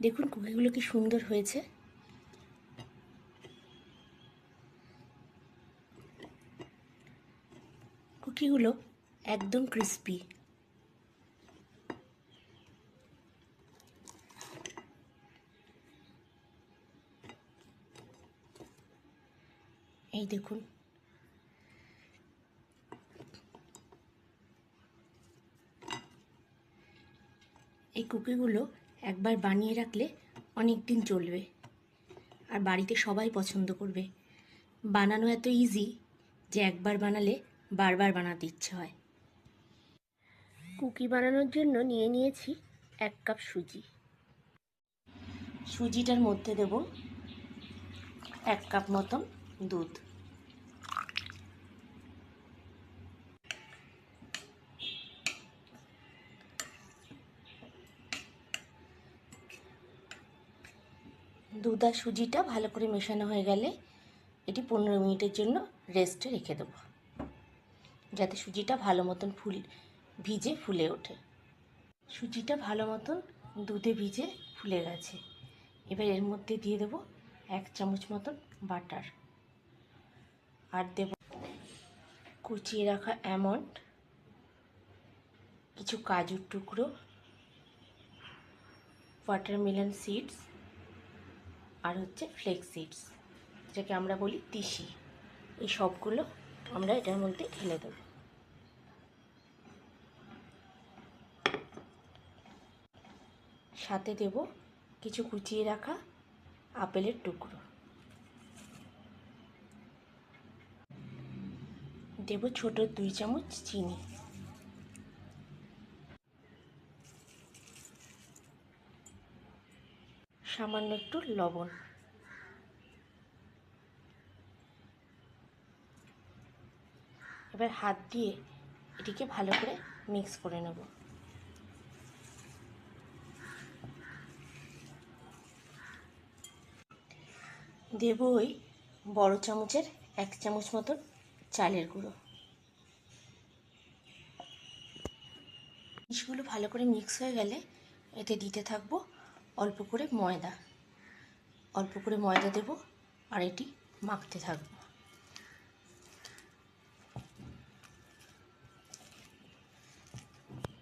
দেখুন কুকিগুলো কি সুন্দর হয়েছে। কুকিগুলো একদম ক্রিস্পি। এই দেখুন। এই কুকিগুলো একবার বানিয়ে রাখলে অনেক দিন চলবে। আর বাড়িতে সবাই পছন্দ করবে। বানানো এত ইজি যে একবার বানালে বারবার বানাতে ইচ্ছে হয়। কুকি বানানোর জন্য নিয়ে নিয়েছি এক কাপ সুজি। সুজিটার মধ্যে দেব এক কাপ মতন দুধ। দুধ আর সুজিটা ভালো করে মেশানো হয়ে গেলে এটি পনেরো মিনিটের জন্য রেস্টে রেখে দেবো। যাতে সুজিটা ভালো মতন ফুল, ভিজে ফুলে ওঠে। সুজিটা ভালো মতন দুধে ভিজে ফুলে গেছে। এবার এর মধ্যে দিয়ে দেবো এক চামচ মতন বাটার। আর দেব কুচিয়ে রাখা অ্যামন্ড কিছু কাজুর টুকরো ওয়াটারমেলন সিডস আর হচ্ছে ফ্লেক্স সিডস যেটাকে আমরা বলি তিসি। এই সবগুলো আমরা এটার মধ্যে ঢেলে দেব। সাথে দেব কিছু কুচিয়ে রাখা আপেলের টুকরো। দেব ছোট দুই চামচ চিনি। সামান্য একটু লবণ। এবার হাত দিয়ে এটিকে ভালো করে মিক্স করে নেব। দেব ওই বড় চামচের এক চামচ মতন চালের গুঁড়ো। জিনিসগুলো ভালো করে মিক্স হয়ে গেলে এতে দিতে থাকব অল্প করে ময়দা। অল্প করে ময়দা দেব আর এটি মাখতে থাকব।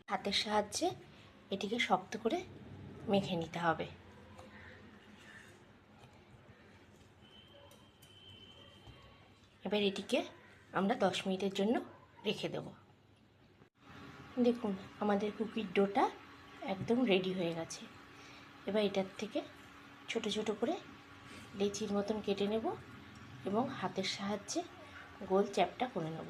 হাতের সাহায্যে এটিকে শক্ত করে মেখে নিতে হবে। এবার এটিকে আমরা দশ মিনিটের জন্য রেখে দেব। দেখুন, আমাদের কুকির ডোটা একদম রেডি হয়ে গেছে। এবার এটার থেকে ছোট ছোট করে লেচির মতন কেটে নেব এবং হাতের সাহায্যে গোল চ্যাপটা করে নেব।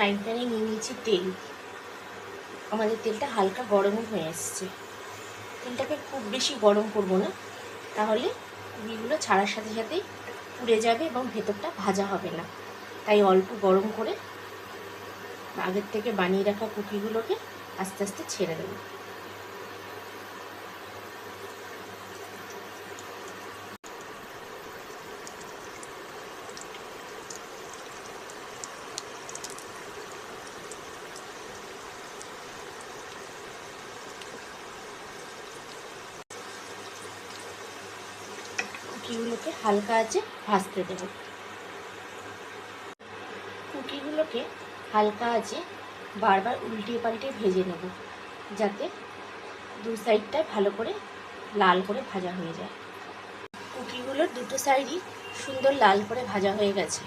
ফ্রাইং প্যানে নিয়ে নিয়েছি তেল। আমাদের তেলটা হালকা গরম হয়ে আসছে তেলটাকে খুব বেশি গরম করব না। তাহলে কুড়িগুলো ছাড়ার সাথে সাথেই পুড়ে যাবে এবং ভেতরটা ভাজা হবে না। তাই অল্প গরম করে আগের থেকে বানিয়ে রাখা কুকিগুলোকে আস্তে আস্তে ছেড়ে দেবো। কুকিগুলোকে হালকা আছে ভাজতে দেব। কুকিগুলোকে হালকা আছে বারবার উল্টিয়ে পাল্টে ভেজে নেব, যাতে দু সাইডটায় ভালো করে লাল করে ভাজা হয়ে যায়। কুকিগুলোর দুটো সাইডই সুন্দর লাল করে ভাজা হয়ে গেছে।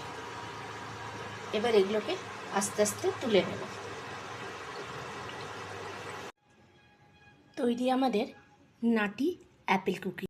এবার এগুলোকে আস্তে আস্তে তুলে নেব। তৈরি আমাদের নাটি অ্যাপেল কুকি।